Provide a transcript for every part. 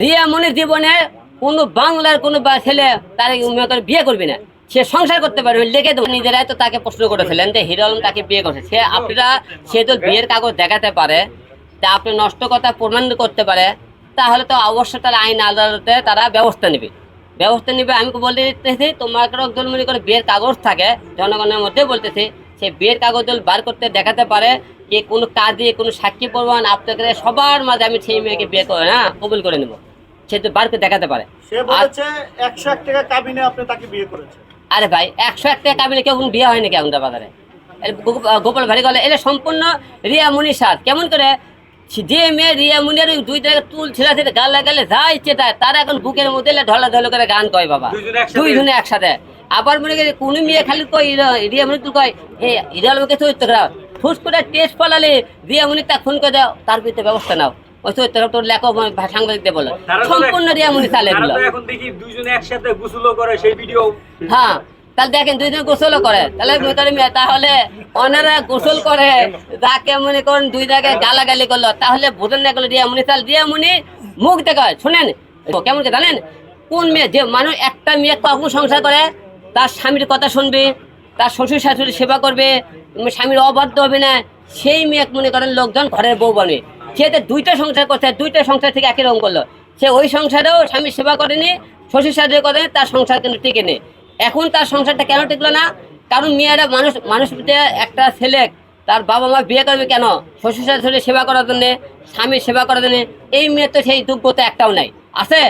রিয়া মনির জীবনে কোনো বাংলার কোনো বা- ছেলে তার মনে বিয়ে করবে না। সে সংসার করতে পারবে, লেখে দেবো। নিজেরাই তো তাকে প্রশ্ন করেছিলেন যে হিরো আলম তাকে বিয়ে করছে। সে আপনারা, সে তো বিয়ের কাগজ দেখাতে পারে, তা আপনি নষ্ট কথা প্রমাণ করতে পারে, তাহলে তো অবশ্যই তারা আইন আদালতে তারা ব্যবস্থা নেবে। ব্যবস্থা নেবে, আমি বলে দিতেছি তোমার একজন মনে করে বিয়ের কাগজ থাকে, জনগণের মধ্যে বলতেছি, সে বিয়ের কাগজ বার করতে দেখাতে পারে যে কোনো কাজে কোনো সাক্ষী প্রমাণ আপনাকে সবার মাঝে আমি সেই মেয়েকে বিয়ে করে হ্যাঁ কবুল করে নেব। সে তো বার করে দেখাতে পারে। সে বলেছে একশো এক টাকা কাবিনে আপনি তাকে বিয়ে করেছেন। আরে ভাই একশো এক টাকা কাবিনে কেউ বিয়ে হয়নি কেমন বাজারে। গোপাল ভারী গলে এটা সম্পূর্ণ রিয়া মুনি সার কেমন করে? যে মেয়ে রিয়া মুনির ওই দুই জায়গায় তুল ছিলা ছিলা গাল লাগালে যা ইচ্ছে তাই তার এখন বুকের মধ্যে এলে ঢলা ঢলো করে গান কয় বাবা। দুইজনে একসাথে? একসাথে। আবার মনে করি কোন মেয়ে খালি কয় মুনি তুল কয় হে মুনিকে চরিত্র খারাপ ফুস করে টেস্ট পালালে রিয়া মুনি তাকে ফোন করে দাও তার বিরুদ্ধে ব্যবস্থা নাও। ওই তোর লেখক সাংবাদিকদের বলো। সম্পূর্ণ দেখ- চালে দিল এখন দেখি দুইজনে একসাথে গোসলও করে সেই ভিডিও। হ্যাঁ তাহলে দেখেন দুইজন গোসলও করে। তাহলে করেন মেয়ে, তাহলে ওনারা গোসল করে যাকে মনে করেন দুই জায়গায় গালাগালি করল। তাহলে ভোজন না করল রিয়ামুনি তাহলে রিয়ামুনি মুখ দেখায় শোনেন। কেমন জানেন? কোন মেয়ে যে মানুষ একটা মেয়ে কখন সংসার করে তার স্বামীর কথা শুনবে তার শ্বশুর শাশুড়ি সেবা করবে স্বামীর অবাধ্য হবে না সেই মেয়ে মনে করেন লোকজন ঘরের বউ বানবে সে তো দুইটা সংসার করছে দুইটা সংসার থেকে একই রকম করল। সে ওই সংসারেও স্বামীর সেবা করেনি শ্বশুর শাশুড়ি করেনি তার সংসার কিন্তু টিকে নেই এখন তার সংসারটা কেন টিকলো না? কারণ মেয়েরা মানুষ মানুষ একটা ছেলে তার বাবা মা বিয়ে করবে কেন? শ্বশুর শাশুড়ি সেবা করার জন্য স্বামীর সেবা করার জন্য এই মেয়ে তো সেই যোগ্যতা একটাও নাই। আছে?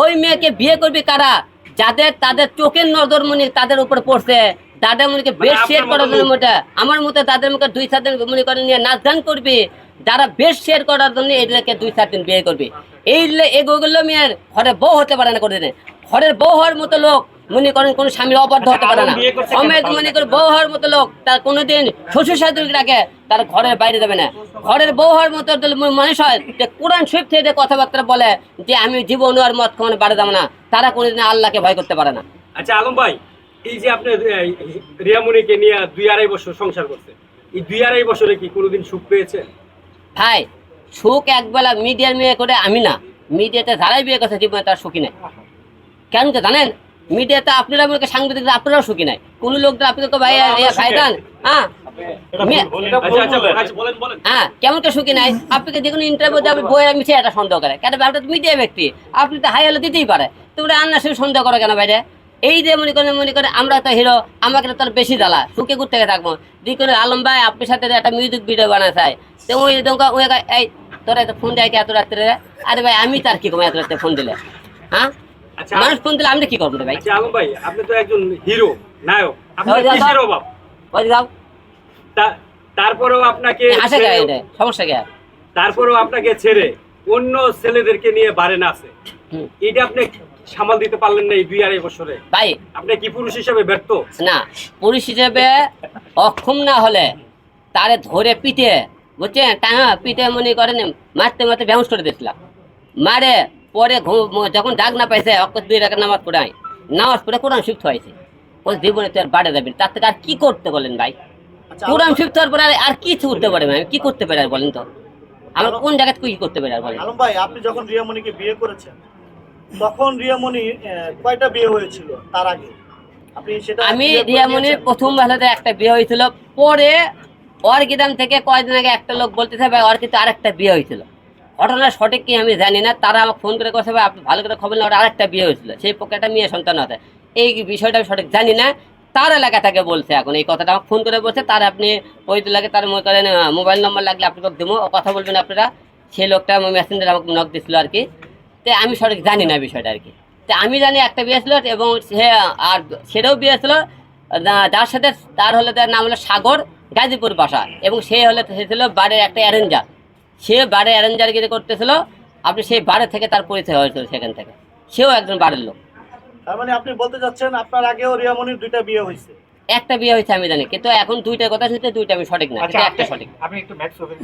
ওই মেয়েকে বিয়ে করবে কারা? যাদের তাদের চোখের নজর মনে তাদের উপর পড়ছে। তাদের মনে মানে বেশ শেয়ার করার জন্য আমার মতো তাদের মুখে দুই দিন মনে করে নিয়ে নাচ গান করবে। যারা বেশ শেয়ার করার জন্য এদেরকে দুই চার দিন বিয়ে করবে। এই এগুলো মেয়ের ঘরে বউ হতে পারে না করে ঘরের বউ হওয়ার মতো লোক মনে করেন কোনো স্বামীর অবাধ্য হতে পারে না। আচ্ছা? সমেত মনে করে বউ হওয়ার মতো লোক তার কোনোদিন শ্বশুর শাশুড়ি রাখে তার ঘরের বাইরে যাবে না। ঘরের বউ হওয়ার মতো মানুষ হয় যে কোরআন শরীফ থেকে কথাবার্তা বলে যে আমি জীবন আর মত কখনো বাড়ে যাব না তারা কোনোদিন আল্লাহকে ভয় করতে পারে না। আচ্ছা আলম ভাই এই যে আপনি রিয়ামণিকে নিয়ে দুই আড়াই বছর সংসার করছে এই দুই আড়াই বছরে কি কোনোদিন সুখ পেয়েছে ভাই সুখ একবেলা মিডিয়ার মেয়ে করে আমি না। মিডিয়াতে যারাই বিয়ে করছে জীবনে তার সুখী নাই। কেন তো জানেন? মিডিয়াতে আপনারা মনে করেন সাংবাদিক আপনারাও সুখী নাই। কোন লোকটা আপনাকে ভাই এ ভাই দান হ্যাঁ। আচ্ছা আচ্ছা আচ্ছা, বলেন বলেন। হ্যাঁ কেমন কে সুখী নাই? আপনাকে যে কোনো ইন্টারভিউ দেবে বইয়ের মিছে এটা সন্দেহ করে। কেন আপনি তো মিডিয়া ব্যক্তি। আপনি তো হাই হলে দিতেই পারে। তোমরা আন্না সে সন্দেহ করে কেন বাইরে এই যে মনে করেন মনে করে আমরা তো হিরো আমাকে তার বেশি জ্বালা। সুখে ঘুরতে থেকে থাকব। দি করে আলম ভাই আপনার সাথে একটা মিউজিক ভিডিও বানা চাই তো ওই দমকা ওই এই তোরা এত ফোন দেয় এত রাত্রে? আরে ভাই আমি তার কি করব এত রাত্রে ফোন দিলে? হ্যাঁ? আচ্ছা মানুষ ফোন দিলে আমি কি করব ভাই? আচ্ছা আলম ভাই আপনি তো একজন হিরো নায়ক। আপনি যাও। তারপরেও আপনাকে আসে কে সমস্যা কে? তারপরেও আপনাকে ছেড়ে অন্য ছেলেদেরকে নিয়ে বাড়ে না আছে এটা আপনি সামাল দিতে পারলেন না এই দুই আড়াই বছরে। ভাই। আপনি কি পুরুষ হিসাবে ব্যর্থ? না পুলিশ হিসেবে অক্ষম না হলে তারে ধরে পিটে বুঝছেন? টাঙা পিটে মনে করেন মারতে মারতে করে দিয়েছিলাম। মারে পরে যখন ডাক না পাইছে দুই নামাজ পড়াই নামাজ পড়ে কোরআন শিফট হয়েছে। ও জীবনে তো আর বাড়ে যাবেন তার থেকে আর কি করতে বলেন ভাই? আচ্ছা কোরআন শিফট হওয়ার পরে আর- কি করতে পারে ভাই? কি করতে পারে আর বলেন তো? আমরা কোন জায়গায় কি করতে পারি আর বলেন? ভাই আপনি যখন রিয়ামণিকে বিয়ে করেছেন তখন রিয়ামণি কয়টা বিয়ে হয়েছিল তার আগে? আপনি সেটা আমি দিয়েছেন? প্রথম বেলাতে একটা বিয়ে হয়েছিল পরে অর্কিদাম থেকে কয়েকদিন আগে একটা লোক বলতেছে ভাই অর্কিতে আরেকটা বিয়ে হয়েছিল। ঘটনা সঠিক কি আমি জানি না তারা আমাকে ফোন করে কথা আপনি ভালো করে খবর না ওর আরেকটা বিয়ে হয়েছিল। সেই পক্ষে একটা মেয়ে সন্তান আছে এই বিষয়টা আমি সঠিক জানি না তার এলাকা থেকে বলছে এখন। এই কথাটা আমাকে ফোন করে বলছে তার আপনি ওই লাগে তার মনে করেন মোবাইল নম্বর লাগলে আপনাকে দেবো কথা বলবেন আপনারা। সেই লোকটা মেসেঞ্জার আমাকে নক দিছিল আর কি। তো আমি সঠিক জানি না বিষয়টা আর কি। তো আমি জানি একটা বিয়ে ছিল এবং সে আর সেটাও বিয়ে ছিল না- যার সাথে তার হলো তার নাম হলো সাগর গাজীপুর বাসা এবং সে হলে সে ছিল বারের একটা অ্যারেঞ্জার সে বারে অ্যারেঞ্জার গিয়ে করতেছিল আপনি সেই বারে থেকে তার পরিচয় হয়েছিল সেখান থেকে। সেও একজন বাড়ির লোক। তার মানে আপনি বলতে চাচ্ছেন আপনার আগেও রিয়ামণির দুইটা বিয়ে হয়েছে? একটা বিয়ে হয়েছে আমি জানি কিন্তু এখন দুইটা কথা শুনতে দুইটা আমি সঠিক না আচ্ছা একটা সঠিক। আপনি একটু ম্যাথস হবে